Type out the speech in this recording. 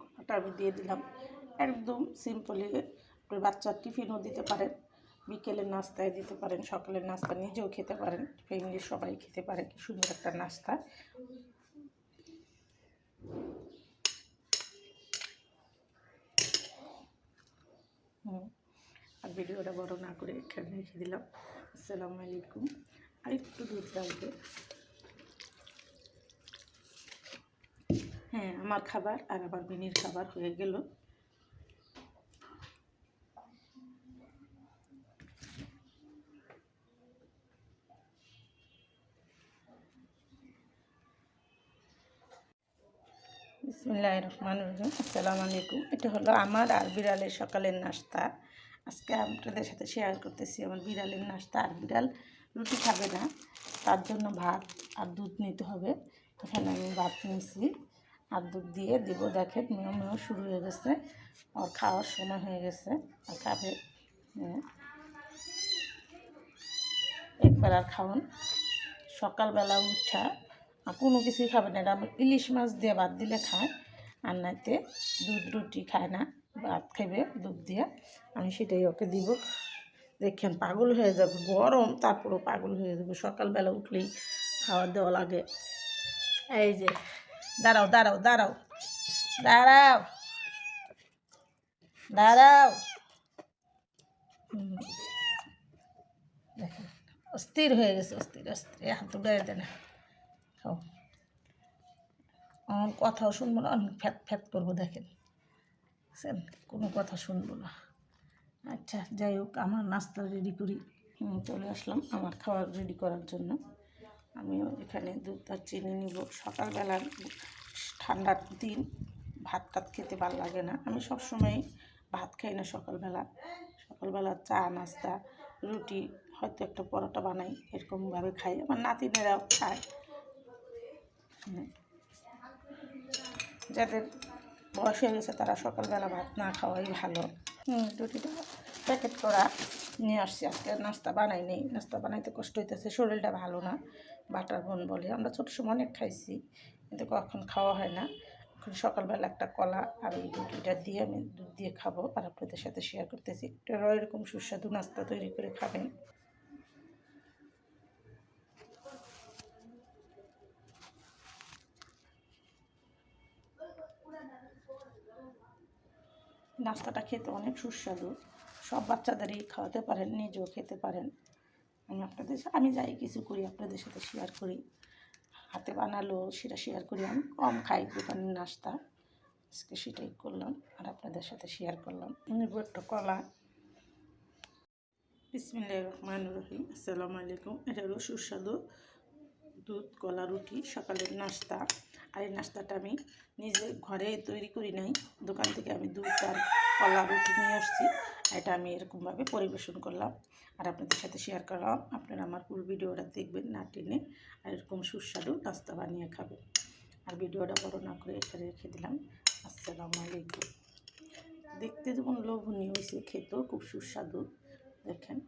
কলাটা আমি দিয়ে দিলাম। একদম সিম্পলি আপনি বাচ্চার টিফিনও দিতে পারেন, বিকেলের নাস্তায় দিতে পারেন, সকালের নাস্তা নিজেও খেতে পারেন ফ্যামিলির সবাই খেতে পারে, কি সুন্দর একটা নাস্তা। আর ভিডিওটা বড় না করে এখানে রেখে দিলাম। আসসালামু আলাইকুম। আর একটু দুধ লাগবে হ্যাঁ আমার খাবার আর আমার মিনির খাবার হয়ে গেল। বিসমিল্লাহ রহমান রহিম, আসসালামু আলাইকুম। এটা হলো আমার আর বিড়ালের সকালের নাস্তা। আজকে আপনাদের সাথে শেয়ার করতেছি, আমার বিড়ালের নাস্তা। আর বিড়াল রুটি খাবে না, তার জন্য ভাত আর দুধ নিতে হবে। এখানে আমি ভাত নিয়েছি। আর দুধ দিয়ে দিব। দেখেন, মেয় মেয় শুরু হয়ে গেছে। আর খাওয়ার সময় হয়ে গেছে। আর খাবে। একবার আর খাওয়ান সকালবেলা উঠা। আর কোনো কিছুই খাবে না। এটা আমি ইলিশ মাছ দিয়ে ভাত দিলে খায়। আর নাইতে দুধ রুটি খায় না। ভাত খাবে দুধ দিয়ে। আমি সেটাই ওকে দিব। দেখেন, পাগল হয়ে যাবে। গরম, তারপরেও পাগল হয়ে যাবে। সকালবেলা উঠলেই খাওয়া দেওয়া লাগে। এই যে দাঁড়াও দাঁড়াও দাঁড়াও। দাঁড়াও। দাঁড়াও। অস্থির হয়ে গেছে, অস্থির অস্থির। হাত উড়াই দেয় না। আমার কথাও শুনব না অনেক ফ্যাত ফ্যাত করব, দেখেন। বুঝছেন? কোনো কথা শুনব না। আচ্ছা যাই হোক, আমার নাস্তা রেডি করি। চলে আসলাম আমার খাবার রেডি করার জন্য। আমিও এখানে দুধ আর চিনি নিব। সকালবেলা ঠান্ডার দিন ভাত টাত খেতে ভালো লাগে না। আমি সবসময় ভাত খাই না সকালবেলা। সকালবেলা চা, নাস্তা, রুটি, হয়তো একটা পরোটা বানাই, এরকমভাবে খাই। আমার নাতিনেরাও খায়। যাদের বয়স হয়ে গেছে, তারা সকালবেলা ভাত না খাওয়াই ভালো। রুটিটা প্যাকেট করা। নিয়ে আসছি আজকে। নাস্তা বানাই নেই। নাস্তা বানাইতে কষ্ট হইতেছে, শরীরটা ভালো না, বাটার বোন বলে। আমরা ছোটো সময় অনেক খাইছি, কিন্তু কখন খাওয়া হয় না। এখন সকালবেলা একটা কলা আর এই রুটিটা দিয়ে আমি দুধ দিয়ে খাব আর আপনাদের সাথে শেয়ার করতেছি। আপনারাও এরকম সুস্বাদু নাস্তা তৈরি করে খাবেন। নাস্তাটা খেতে অনেক সুস্বাদু। সব বাচ্চাদেরই খাওয়াতে পারেন, নিজেও খেতে পারেন। আমি আপনাদের আমি যাই কিছু করি, আপনাদের সাথে শেয়ার করি। হাতে বানালো সেটা শেয়ার করি, আমি কম খাই দোকানের নাস্তা, আজকে সেটাই করলাম, আর আপনাদের সাথে শেয়ার করলাম। নেব একটা কলা। বিসমিল্লাহ রহমান রহিম, আসসালামু আলাইকুম। এটা হলো সুস্বাদু দুধ, কলা, রুটি, সকালের নাস্তা। আর এই নাস্তাটা আমি নিজে ঘরে তৈরি করি নাই। দোকান থেকে আমি দুধ আর কলা, রুটি নিয়ে আসছি। এটা আমি এরকমভাবে পরিবেশন করলাম। আর আপনাদের সাথে শেয়ার করলাম। আপনারা আমার ফুল ভিডিওটা দেখবেন না টেনে। আর এরকম সুস্বাদু নাস্তা বানিয়ে খাবেন। আর ভিডিওটা বড় না করে এখানে রেখে দিলাম। আসসালামু আলাইকুম। দেখতে যেমন লোভনীয় হয়েছে, খেতেও খুব সুস্বাদু। দেখেন।